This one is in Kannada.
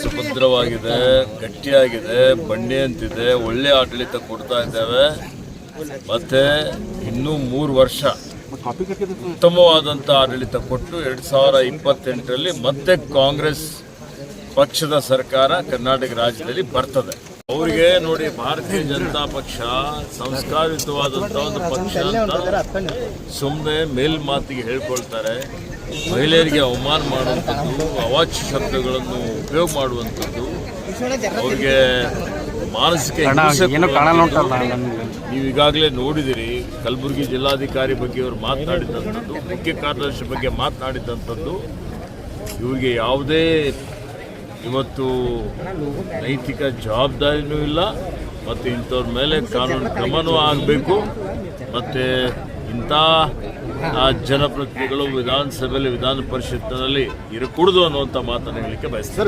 ಸುಭದ್ರವಾಗಿದೆ, ಗಟ್ಟಿಯಾಗಿದೆ ಬಂಡೆ ಅಂತಿದೆ, ಒಳ್ಳೆ ಆಡಳಿತ ಕೊಡ್ತಾ ಇದ್ದೇವೆ. ಮತ್ತೆ ಇನ್ನೂ ಮೂರು ವರ್ಷ ಉತ್ತಮವಾದಂಥ ಆಡಳಿತ ಕೊಟ್ಟು ಎರಡು ಸಾವಿರ ಇಪ್ಪತ್ತೆಂಟರಲ್ಲಿ ಮತ್ತೆ ಕಾಂಗ್ರೆಸ್ ಪಕ್ಷದ ಸರ್ಕಾರ ಕರ್ನಾಟಕ ರಾಜ್ಯದಲ್ಲಿ ಬರ್ತದೆ. ಅವರಿಗೆ ನೋಡಿ ಭಾರತೀಯ ಜನತಾ ಪಕ್ಷ ಸಂಸ್ಕಾರಯುತವಾದಂಥ ಒಂದು ಪಕ್ಷ ಅಂತ ಸುಮ್ಮನೆ ಮೇಲ್ಮಾತಿಗೆ ಹೇಳ್ಕೊಳ್ತಾರೆ. ಮಹಿಳೆಯರಿಗೆ ಅವಮಾನ ಮಾಡುವಂಥದ್ದು ಅವಾಚ್ಯ ಶಬ್ದಗಳನ್ನು ಉಪಯೋಗ ಮಾಡುವಂಥದ್ದು ಅವ್ರಿಗೆ ಮಾನಸಿಕ ನೀವು ಈಗಾಗಲೇ ನೋಡಿದಿರಿ ಕಲಬುರಗಿ ಜಿಲ್ಲಾಧಿಕಾರಿ ಬಗ್ಗೆ ಅವರು ಮಾತನಾಡಿದಂಥದ್ದು ಮುಖ್ಯ ಕಾರ್ಯದರ್ಶಿ ಬಗ್ಗೆ ಮಾತನಾಡಿದಂಥದ್ದು ಇವರಿಗೆ ಯಾವುದೇ ಇವತ್ತು ನೈತಿಕ ಜವಾಬ್ದಾರಿನೂ ಇಲ್ಲ, ಮತ್ತು ಇಂಥವ್ರ ಮೇಲೆ ಕಾನೂನು ಕ್ರಮನೂ ಆಗಬೇಕು, ಮತ್ತು ಇಂಥ ಜನಪ್ರತಿನಿಧಿಗಳು ವಿಧಾನಸಭೆಯಲ್ಲಿ, ವಿಧಾನ ಪರಿಷತ್ತಿನಲ್ಲಿ ಇರಕೂಡದು ಅನ್ನುವಂಥ ಮಾತನ್ನು ಹೇಳಲಿಕ್ಕೆ ಬಯಸ್ತಾರೆ